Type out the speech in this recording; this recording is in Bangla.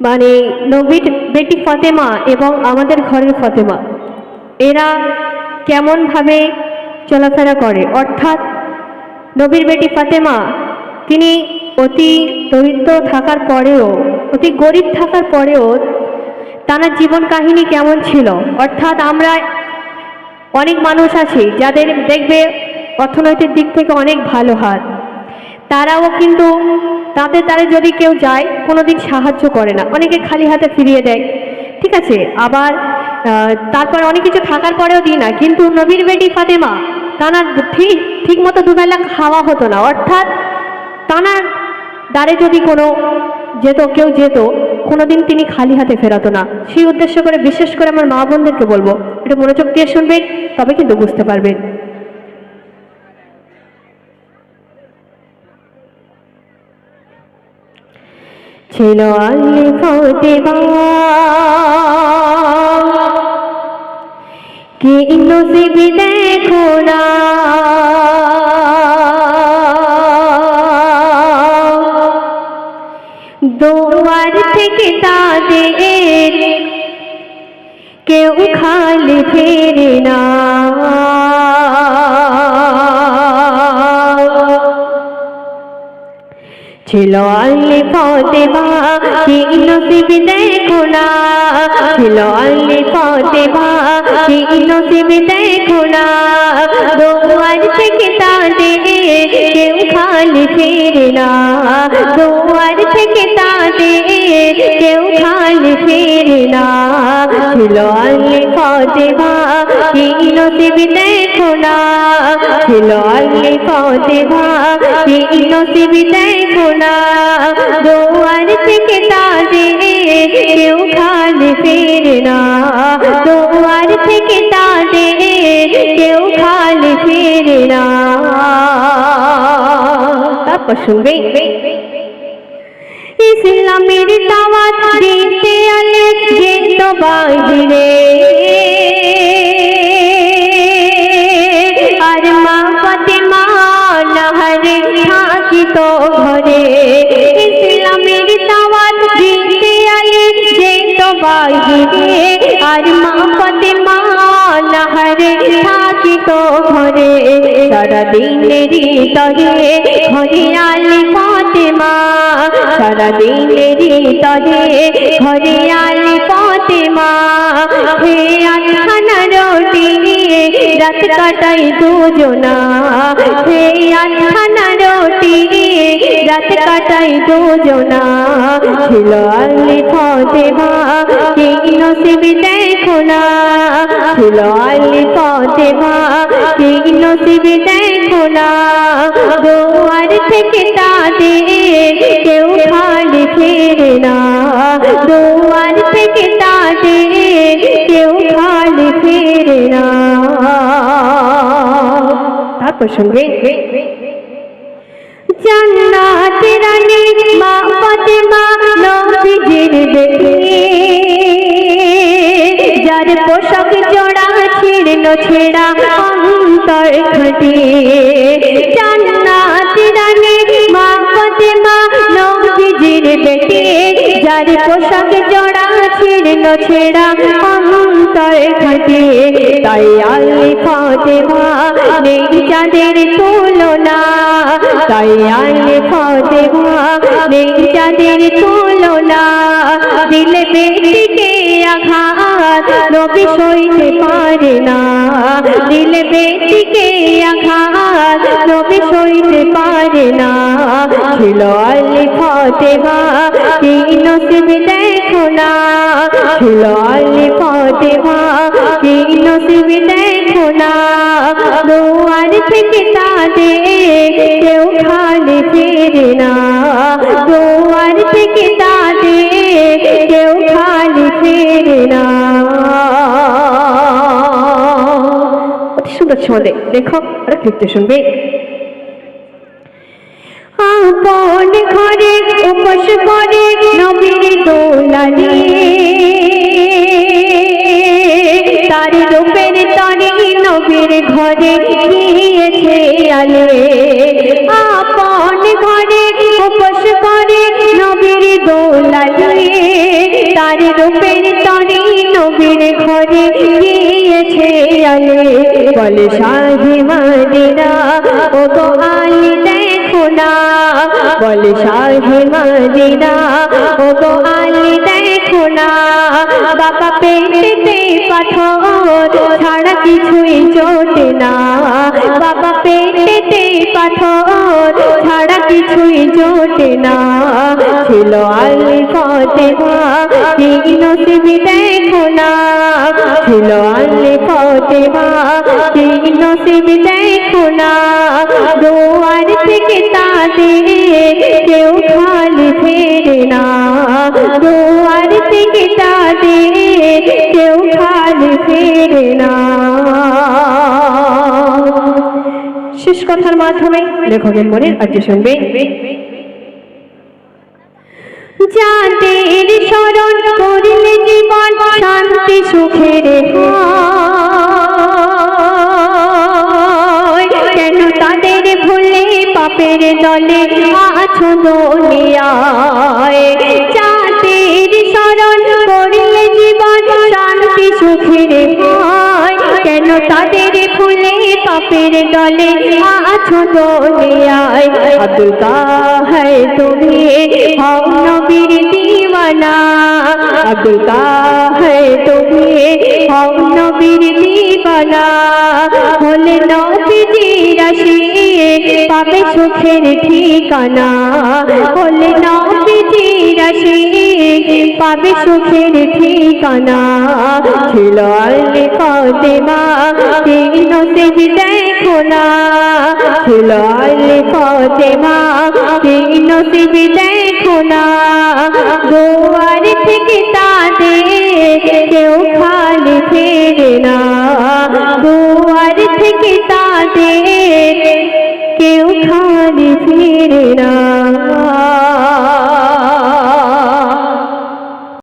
মানে নবীর বেটি ফতেমা এবং আমাদের ঘরের ফতেমা। এরা কেমনভাবে চলাফেরা করে? অর্থাৎ নবীর বেটি ফাতেমা, তিনি অতি দরিদ্র থাকার পরেও, অতি গরিব থাকার পরেও তার জীবন কাহিনী কেমন ছিল? অর্থাৎ আমরা অনেক মানুষ আছি যাদের দেখবে অর্থনৈতিক দিক থেকে অনেক ভালো হাত। তারাও কিন্তু তাদের দ্বারা যদি কেউ যায় কোনো কোনোদিন সাহায্য করে না। অনেকে খালি হাতে ফিরিয়ে দেয়। ঠিক আছে? আবার তারপর অনেক কিছু থাকার পরেও দিই না। কিন্তু নবীর বেটি ফাতেমা, তানার ঠিক ঠিক মতো দুবেলা খাওয়া হতো না। অর্থাৎ তানার দ্বারে যদি কোনো যেত, কেউ যেত, কোনোদিন তিনি খালি হাতে ফেরাতো না। সেই উদ্দেশ্য করে, বিশেষ করে আমার মা বোনদেরকে বলব এটা মনোযোগ দিয়ে শুনবেন তবে কিন্তু বুঝতে পারবেন ছিল কি নসিবি দেখো না। দোয়ার থেকে তাদের ছিল আল্লি ফতেমা কি নসিব দেখো না। ছিল আল্লি ফতেমা কি নসিব দেখো না। কেউ খালি ফেরে না দোয়ার থেকে তাদের কেউ খালি ফেরে না ছিল আল্লি ফতেমা কি নসিব দেখো না ছিল আল্লি ফতেমা কি নসিব দেখো না দোয়ার থেকে তাদের কেউ খালি ফেরে না দোয়ার থেকে তাদের কেউ খালি ফেরে না শুনবে ইসলামের দাওয়াত দিতে আলে যেত বাহিরে আর মা থাকিত ঘরে। ইসলামের দাওয়াত দিতে আলে যেত বাহিরে আর মা ফাতেমা নাহারে থাকিত ঘরে সারা দিনেরই তরে ঘরে আলে ফাতেমা সারা দিনেরই তরে ঘরে আলে ফাতেমা, হে আখানা রুটি রাত কাটাই দুজনা, হে আখানা রুটি রাত কাটাই দুজনা, ছিল আলি ফাতেমা নসিব দেখো না। ছিল আলি ফাতেমা, কি নসিব দেখো না। দোয়ার থেকে তাদের কেউ খালি ফেরে না। দোয়ার থেকে তাদের কেউ খালি ফেরে না। তারপর শুনবে। জান্নাতের রানী মা ফাতেমা নবীজির যার পোশাক জোড়া ছিড়ল ছেড়া অন্তর ঘটে। জান্নাতের রানী মা ফাতেমা নবীজির বেটি যার পোশাক জোড়া ছিড়ল ছেড়া অন্তর ঘটে। তাই আলি ফাতেমা নেই চাঁদের তুলনা। তাই আলে ফাতেমা নেই যাদের তুলনা। দিলে বেটিকে আঘাত, নবী সইতে পারে না। দিলে বেটিকে আঘাত, নবী সইতে পারে না। ছিল আলি ফতেমা কি নসিব দেখো না। ছিল আলে সুন্দর ছন্দে দেখো আর লিখতে শুনবে। আপন ঘরে উপোস করে নবীর দোলালি তার রূপের তরে নবীর ঘরে গিয়েছে আলে। নবীর দোলালে তার রূপের তরে নবীর ঘরে গিয়েছে আলে। বলে শাহে মাদিনা, ও গো আলী দেখো না। বলে শাহে মাদিনা, ও গো আলী দেখো না। বাবা পেটেতে পাথর, ছাড়া কিছুই চোটে না। বাবা পেটেতে পাথর, ছাড়া কিছুই জোটে না। ছিল আলী ফতেমা কি নসিবি দেখো না। ছিল আলী ফতেমা কি নসিবি দেখো না। দোয়ার থেকে তাদের কেউ খালি ফেরে না। দোয়ার থেকে তাদের কেউ খালি ফেরে না। শেষ কথার মাধ্যমে লেখকের মনের আর্য শুনবে যাদের স্মরণ করিলে জীবন শান্তি সুখের। কেন তাদের ভুলে পাপের দলে আছো স্মরণ করিলে জীবন শান্তি সুখের হয়, কেন তাদের ফুলে পাপের দলে আছো দুনিয়ায় আব্দুল কাহার তুমি হও নবীর দিওয়ানা। আব্দুল কাহার তুমি হও নবীর দিওয়ানা। হলে নবীজি রাশি পাবে সুখের ঠিকানা। হলে নবীজি রাশি পাবে সুখের ঠিকানা। ছিল আলে দেখো না। ছিল আলে দেখো না। থেকে তাদের কেউ খালি থেকে